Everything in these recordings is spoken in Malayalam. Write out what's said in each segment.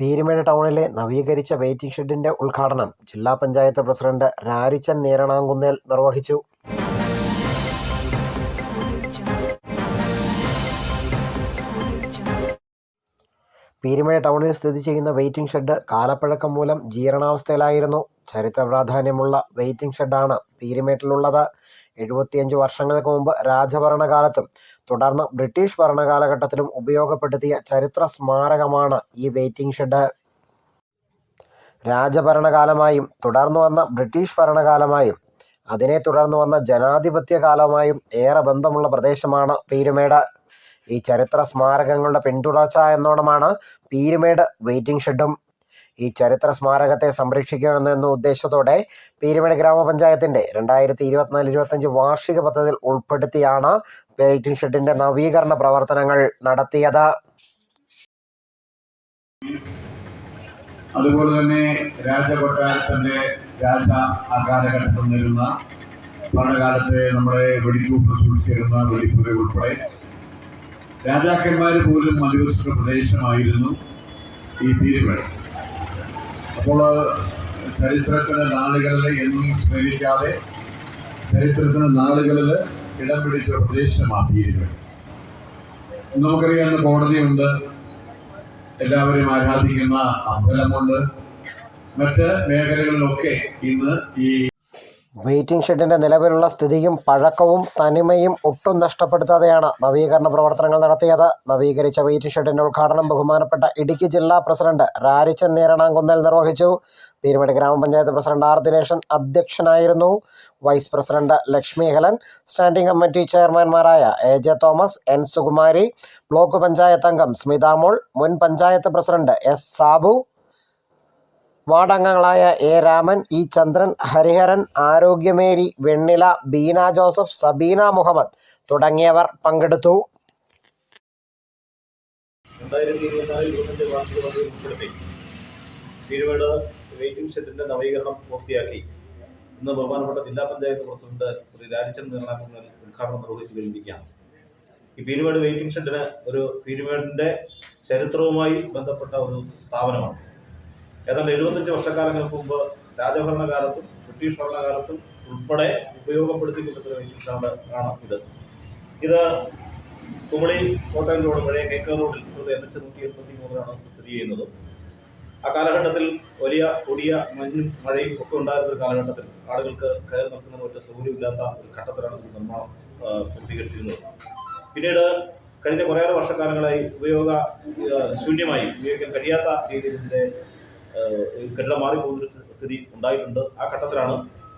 പീരുമേട് ടൗണിലെ നവീകരിച്ച വെയിറ്റിംഗ് ഷെഡിന്റെ ഉദ്ഘാടനം ജില്ലാ പഞ്ചായത്ത് പ്രസിഡന്റ് രാരിച്ചൻ നീരണാങ്കുന്നേൽ നിർവഹിച്ചു. പീരുമേട് ടൗണിൽ സ്ഥിതി ചെയ്യുന്ന വെയിറ്റിംഗ് ഷെഡ് കാലപ്പഴക്കം മൂലം ജീർണാവസ്ഥയിലായിരുന്നു ചരിത്ര പ്രാധാന്യമുള്ള വെയിറ്റിംഗ് ഷെഡാണ് പീരുമേട്ടിലുള്ളത്. എഴുപത്തിയഞ്ച് വർഷങ്ങൾക്ക് മുമ്പ് രാജഭരണകാലത്തും തുടർന്ന് ബ്രിട്ടീഷ് ഭരണകാലഘട്ടത്തിലും ഉപയോഗപ്പെടുത്തിയ ചരിത്ര സ്മാരകമാണ് ഈ വെയ്റ്റിംഗ് ഷെഡ്. രാജഭരണകാലമായും തുടർന്നു വന്ന ബ്രിട്ടീഷ് ഭരണകാലമായും അതിനെ തുടർന്നു വന്ന ജനാധിപത്യ കാലമായും ഏറെ ബന്ധമുള്ള പ്രദേശമാണ് പീരുമേട്. ഈ ചരിത്ര സ്മാരകങ്ങളുടെ പിന്തുടർച്ച എന്നോണമാണ് പീരുമേട് വെയ്റ്റിംഗ് ഷെഡും. ഈ ചരിത്ര സ്മാരകത്തെ സംരക്ഷിക്കണമെന്ന ഉദ്ദേശത്തോടെ പീരുമേട് ഗ്രാമപഞ്ചായത്തിന്റെ രണ്ടായിരത്തി ഇരുപത്തിനാല് ഇരുപത്തഞ്ച് വാർഷിക പദ്ധതിയിൽ ഉൾപ്പെടുത്തിയാണ് വെയിറ്റിംഗ് ഷെഡിന്റെ നവീകരണ പ്രവർത്തനങ്ങൾ നടത്തിയത്. അതുപോലെ തന്നെ രാജകൊട്ടാരത്തിന്റെ രാജ ആ കാലഘട്ടത്തിൽ നിന്നിരുന്ന പഴയകാലത്തെ നമ്മുടെ വെടിക്കൂപ്പ് സൂക്ഷിച്ചിരുന്ന വെടിപ്പുര ഉൾപ്പെടെ രാജാക്കന്മാർ പോലും അധിവസിച്ച പ്രദേശമായിരുന്നു ഈ പീരുമേട്. അപ്പോൾ ചരിത്രത്തിന് നാളുകളിൽ എന്നും സ്മരിക്കാതെ ചരിത്രത്തിന് നാളുകളിൽ ഇടം പിടിച്ച പ്രദേശമാക്കിയിരുന്നു നമുക്കറിയാവുന്ന കോടതിയുണ്ട്. എല്ലാവരും ആരാധിക്കുന്ന അമ്പലമുണ്ട്. മറ്റ് മേഖലകളിലൊക്കെ ഇന്ന് ഈ വെയിറ്റിംഗ് ഷെഡിന്റെ നിലവിലുള്ള സ്ഥിതിയും പഴക്കവും തനിമയും ഒട്ടും നഷ്ടപ്പെടുത്താതെയാണ് നവീകരണ പ്രവർത്തനങ്ങൾ നടത്തിയത്. നവീകരിച്ച വെയിറ്റിംഗ് ഷെഡിന്റെ ഉദ്ഘാടനം ബഹുമാനപ്പെട്ട ഇടുക്കി ജില്ലാ പ്രസിഡന്റ് രാരിച്ചൻ നേരണാങ്കുന്നൽ നിർവഹിച്ചു. പീരുമേട് ഗ്രാമപഞ്ചായത്ത് പ്രസിഡന്റ് ആർ. ദിനേശൻ അധ്യക്ഷനായിരുന്നു. Vice president Lakshmi Helan standing committee ചെയർമാൻമാരായ A. J. Thomas N. Sukumari block panchayat അംഗം സ്മിതാമോൾ മുൻ panchayat president S. Sabu വാർഡംഗങ്ങളായ A Raman E Chandran Hariharan Arogyamary Vennila Beena Joseph Sabeena Muhammad തുടങ്ങിയവർ പങ്കെടുത്തു. രണ്ടായിരത്തി വെയിറ്റിംഗ് ഷെഡിന്റെ നവീകരണം പൂർത്തിയാക്കി. ഇന്ന് ബഹുമാനപ്പെട്ട ജില്ലാ പഞ്ചായത്ത് പ്രസിഡന്റ് ശ്രീ രാജചന്ദ്രൻ നീർണാക്കുന്നൽ ഉദ്ഘാടനം നിർവഹിച്ചു കഴിഞ്ഞിരിക്കുകയാണ് ഈ പീരുമേട് വെയിറ്റിംഗ് ഷെഡിന് ഒരു പീരുമേടിന്റെ ചരിത്രവുമായി ബന്ധപ്പെട്ട ഒരു സ്ഥാപനമാണ്. ഏതാണ്ട് എഴുപത്തഞ്ച് വർഷക്കാലങ്ങൾക്ക് മുമ്പ് രാജഭരണകാലത്തും ബ്രിട്ടീഷ് ഭരണകാലത്തും ഉൾപ്പെടെ ഉപയോഗപ്പെടുത്തിക്കൊണ്ടിരുന്ന വെഹിക്കിൾസാണ് ആണ് ഇത്. ഇത് കുമളി കോട്ടയം റോഡ് പഴയ കേക്കർ റോഡിൽ ഇപ്പോൾ എൻ എച്ച് നൂറ്റി എൺപത്തി മൂന്നിലാണ് സ്ഥിതി ചെയ്യുന്നത്. ആ കാലഘട്ടത്തിൽ വലിയ കൊടിയ മഞ്ഞും മഴയും ഒക്കെ ഉണ്ടായിരുന്ന ഒരു കാലഘട്ടത്തിൽ ആളുകൾക്ക് കയറി നിൽക്കുന്ന ഒറ്റ സൗകര്യമില്ലാത്ത ഒരു ഘട്ടത്തിലാണ് ഇത് നിർമ്മാണം പൂർത്തീകരിച്ചിരുന്നത്. പിന്നീട് കഴിഞ്ഞ കുറേയേറെ വർഷക്കാലങ്ങളായി ഉപയോഗ ശൂന്യമായി ഉപയോഗിക്കാൻ കഴിയാത്ത രീതിയിൽ ഇതിന്റെ കെട്ടിടം മാറിപ്പോകുന്നൊരു സ്ഥിതി ഉണ്ടായിട്ടുണ്ട്. ആ ഘട്ടത്തിലാണ്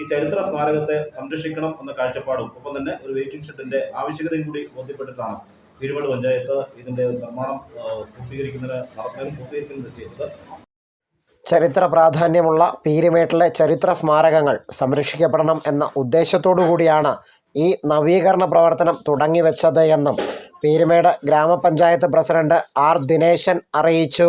ഈ ചരിത്ര സ്മാരകത്തെ സംരക്ഷിക്കണം എന്ന കാഴ്ചപ്പാടും ഒപ്പം തന്നെ ഒരു വെയിറ്റിംഗ് ഷെഡിന്റെ ആവശ്യകതയും കൂടി ബോധ്യപ്പെട്ടിട്ടാണ് പീരുമേട് പഞ്ചായത്ത് ഇതിന്റെ നിർമ്മാണം പൂർത്തീകരിക്കുന്നതിന് നടത്തുന്നതിനും പൂർത്തീകരിക്കുന്നത് നിശ്ചയിച്ചത് ചരിത്ര പ്രാധാന്യമുള്ള പീരുമേട്ടിലെ ചരിത്ര സ്മാരകങ്ങൾ സംരക്ഷിക്കപ്പെടണം എന്ന ഉദ്ദേശത്തോടു കൂടിയാണ് ഈ നവീകരണ പ്രവർത്തനം തുടങ്ങിവെച്ചത് എന്നും പീരുമേട് ഗ്രാമപഞ്ചായത്ത് പ്രസിഡന്റ് ആർ ദിനേശൻ അറിയിച്ചു.